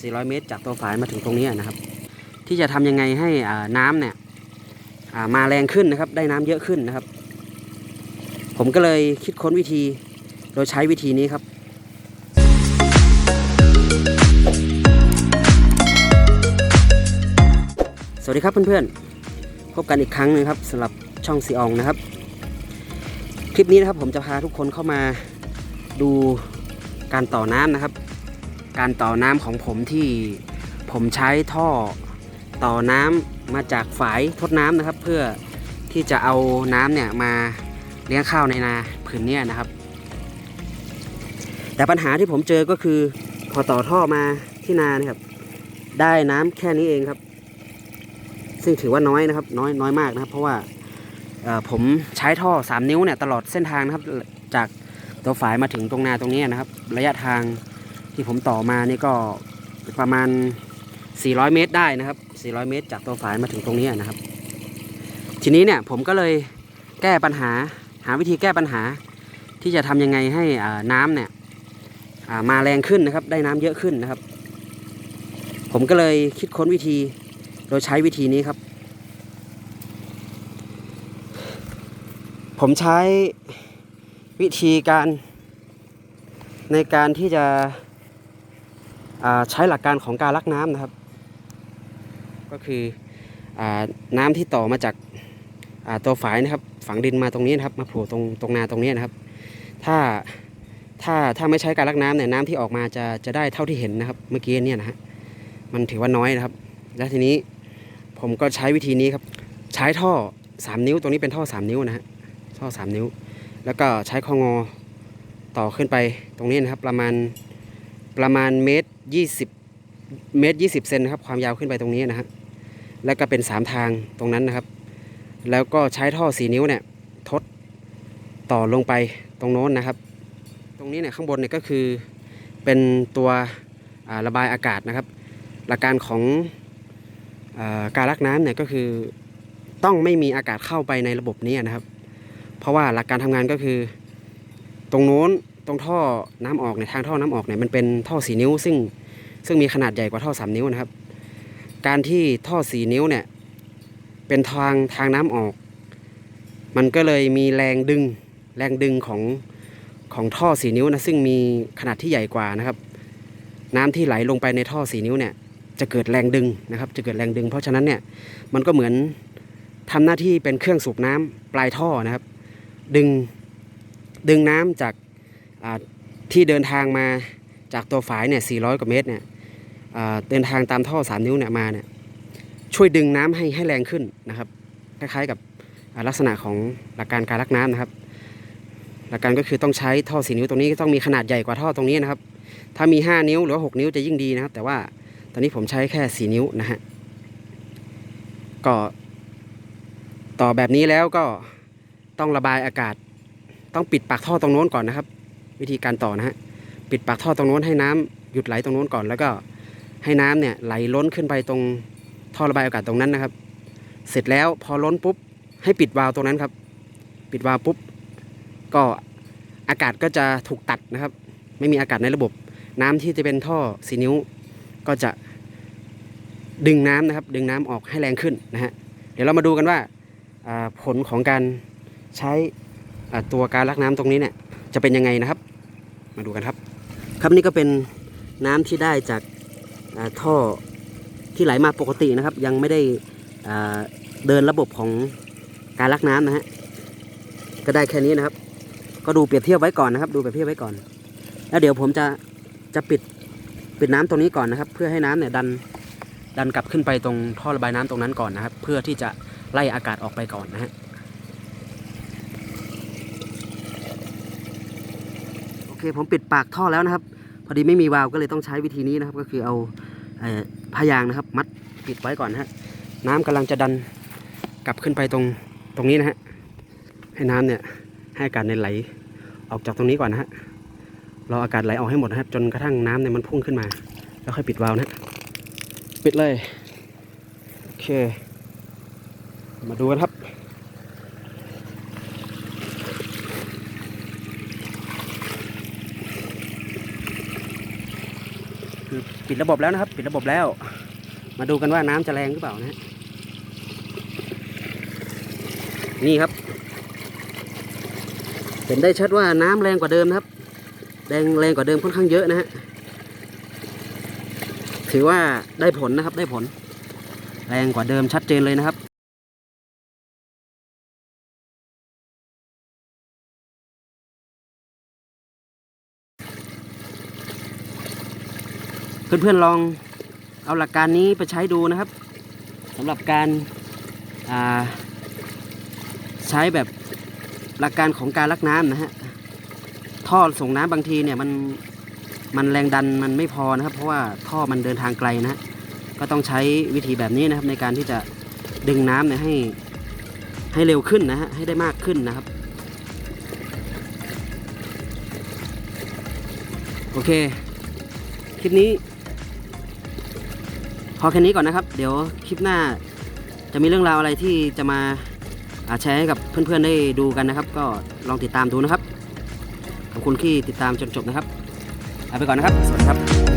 400 เมตร จากตัวฝายมาถึงตรงนี้นะครับ ที่จะทำยังไงให้น้ำเนี่ยมาแรงขึ้นนะครับ ได้น้ำเยอะขึ้นนะครับ ผมก็เลยคิดค้นวิธีโดยใช้วิธีนี้ครับสวัสดีครับเพื่อนๆ พบกันอีกครั้งหนึงครับสำหรับช่องซีอองนะครับ คลิปนี้นะครับผมจะพาทุกคนเข้ามาดูการต่อน้ำนะครับ การต่อน้ำของผมที่ผมใช้ท่อต่อน้ำมาจากฝายทดน้ำนะครับ เพื่อที่จะเอาน้ำเนี่ยมาเลี้ยงข้าวในนาผืนนี้นะครับ แต่ปัญหาที่ผมเจอก็คือพอต่อท่อมาที่นานะครับ ได้น้ำแค่นี้เองครับ ซึ่งถือว่าน้อยนะครับ น้อยน้อยมากนะครับ เพราะว่าผมใช้ท่อ 3 นิ้วเนี่ยตลอดเส้นทางนะครับจากตัวฝายมาถึงตรงนาตรงนี้นะครับ ระยะทาง ที่ผมต่อมานี่ก็ประมาณ 400 เมตรได้นะครับ 400 เมตร จากตัวฝายมาถึงตรงนี้นะครับ ทีนี้เนี่ยผมก็เลยแก้ปัญหาหาวิธีแก้ปัญหาที่จะทำยังไงให้น้ำเนี่ยมาแรงขึ้นนะครับ ได้น้ำเยอะขึ้นนะครับ ผมก็เลยคิดค้นวิธีโดยใช้วิธีนี้ครับ ผมใช้วิธีการในการที่จะ ใช้หลักการของการลักน้ำนะครับ ก็คืออน้ำที่ต่อมาจากาตัวฝายนะครับ ฝังดินมาตรงนี้นะครับ มาโผล่ตรงตรงนาตรงนี้นะครับ ถ้าถ้าถ้าไม่ใช้การลักน้ำเนี่ยน้ำที่ออกมาจะจะได้เท่าที่เห็นนะครับ เมื่อกี้เนี่ยนะฮะมันถือว่าน้อยนะครับ แล้วทีนี้ผมก็ใช้วิธีนี้ครับ ใช้ท่อ 3 นิ้วตรงนี้เป็นท่อ 3 นิ้วนะฮะท่อ 3 นิ้ว แล้วก็ใช้ข้องอต่อขึ้นไปตรงนี้นะครับ ประมาณ ประมาณเมตร20เมตร20เซนนะครับความยาวขึ้นไปตรงนี้นะฮะแล้วก็เป็น3ทางตรงนั้นนะครับ แล้วก็ใช้ท่อ4นิ้วเนี่ยทดต่อลงไปตรงโน้นนะครับ ตรงนี้เนี่ยข้างบนเนี่ยก็คือเป็นตัวระบายอากาศนะครับ หลักการของอการรักน้ำเนี่ยก็คือต้องไม่มีอากาศเข้าไปในระบบนี้นะครับ เพราะว่าหลักการทำงานก็คือ ตรงโน้น ตรงท่อน้ำออกเนี่ยทางท่อน้ำออกเนี่ยมันเป็นท่อสีนิ้ว ซึ่งซึ่งมีขนาดใหญ่กว่าท่อสามนิ้วนะครับ การที่ท่อสีนิ้วเนี่ยเป็นทางทางน้ำออก มันก็เลยมีแรงดึงแรงดึงของของท่อสีนิ้วนะซึ่งมีขนาดที่ใหญ่กว่านะครับ น้ำที่ไหลลงไปในท่อสีนิ้วเนี่ยจะเกิดแรงดึงนะครับ จะเกิดแรงดึง เพราะฉะนั้นเนี่ยมันก็เหมือนทำหน้าที่เป็นเครื่องสูบน้ำปลายท่อนะครับ ดึงดึงน้ำจาก ที่เดินทางมาจากตัวฝายเนี่ย 400 กว่าเมตรเนี่ยเดินทางตามท่อ 3 นิ้วเนี่ยมาเนี่ยช่วยดึงน้ำให้ให้แรงขึ้นนะครับ คล้ายๆกับลักษณะของหลักการการรักน้ำนะครับ หลักการก็คือต้องใช้ท่อสีนิ้วตรงนี้ต้องมีขนาดใหญ่กว่าท่อตรงนี้นะครับ ถ้ามี 5 นิ้วหรือว่า6นิ้วจะยิ่งดีนะครับ แต่ว่าตอนนี้ผมใช้แค่ 4 นิ้วนะฮะก็ต่อแบบนี้แล้วก็ต้องระบายอากาศ ต้องปิดปากท่อตรงโน้นก่อนนะครับ วิธีการต่อนะฮะปิดปากท่อตรงโน้นให้น้ำหยุดไหลตรงโน้นก่อน แล้วก็ให้น้ำเนี่ยไหลล้นขึ้นไปตรงท่อระบายอากาศตรงนั้นนะครับ เสร็จแล้วพอล้นปุ๊บให้ปิดวาล์วตรงนั้นครับ ปิดวาล์วปุ๊บก็อากาศก็จะถูกตัดนะครับ ไม่มีอากาศในระบบ น้ำที่จะเป็นท่อสีนิ้ว ก็จะดึงน้ำนะครับ ดึงน้ำออกให้แรงขึ้นนะฮะเดี๋ยวเรามาดูกันว่าผลของการใช้ตัวการลักน้ำตรงนี้เนี่ยจะเป็นยังไงนะครับ มาดูกันครับ ครับนี่ก็เป็นน้ำที่ได้จากาท่อที่ไหลมาปกตินะครับ ยังไม่ได้เดินระบบของการลักน้ำนะฮะก็ได้แค่นี้นะครับ ก็ดูเปรียบเทียบไว้ก่อนนะครับ ดูเปรียบเทียบไว้ก่อน แล้วเดี๋ยวผมจะจะปิดปิดน้ำตรงนี้ก่อนนะครับ เพื่อให้น้ำเนี่ยดันดันกลับขึ้นไปตรงท่อระบายน้ำตรงนั้นก่อนนะครับ เพื่อที่จะไล่อากาศออกไปก่อนนะฮะโอ เคผมปิดปากท่อแล้วนะครับ พอดีไม่มีวาล์วก็เลยต้องใช้วิธีนี้นะครับ ก็คือเอาผ้ายางนะครับ มัดปิดไว้ก่อนนะฮะน้ำกำลังจะดันกลับขึ้นไปตรงตรงนี้นะฮะให้น้ำเนี่ยให้อากาศเนี่ยไหลออกจากตรงนี้ก่อนนะฮะรออากาศไหลออกให้หมดนะครับ จนกระทั่งน้ำเนี่ยมันพุ่งขึ้นมา แล้วค่อยปิดวาล์วนะปิดเลยโอเค มาดูกันครับ คือปิดระบบแล้วนะครับ ปิดระบบแล้ว มาดูกันว่าน้ำจะแรงหรือเปล่านะฮะนี่ครับ เห็นได้ชัดว่าน้ำแรงกว่าเดิมนะครับ แรงแรงกว่าเดิมค่อนข้างเยอะนะฮะถือว่าได้ผลนะครับได้ผล แรงกว่าเดิมชัดเจนเลยนะครับ เพื่อนๆลองเอาหลักการนี้ไปใช้ดูนะครับสำหรับการาใช้แบบหลักการของการลักน้ำนะฮะท่อส่งน้ำบางทีเนี่ยมันมันแรงดันมันไม่พอนะครับ เพราะว่าท่อมันเดินทางไกลนะฮะก็ต้องใช้วิธีแบบนี้นะครับ ในการที่จะดึงน้ำเนี่ยให้ให้เร็วขึ้นนะฮะให้ได้มากขึ้นนะครับ โอเค คลิปนี้ พอแค่นี้ก่อนนะครับ เดี๋ยวคลิปหน้าจะมีเรื่องราวอะไรที่จะมาแชร์ให้กับเพื่อนๆได้ดูกันนะครับ ก็ลองติดตามดูนะครับ ขอบคุณที่ติดตามจนจบนะครับเอาไปก่อนนะครับ สวัสดีครับ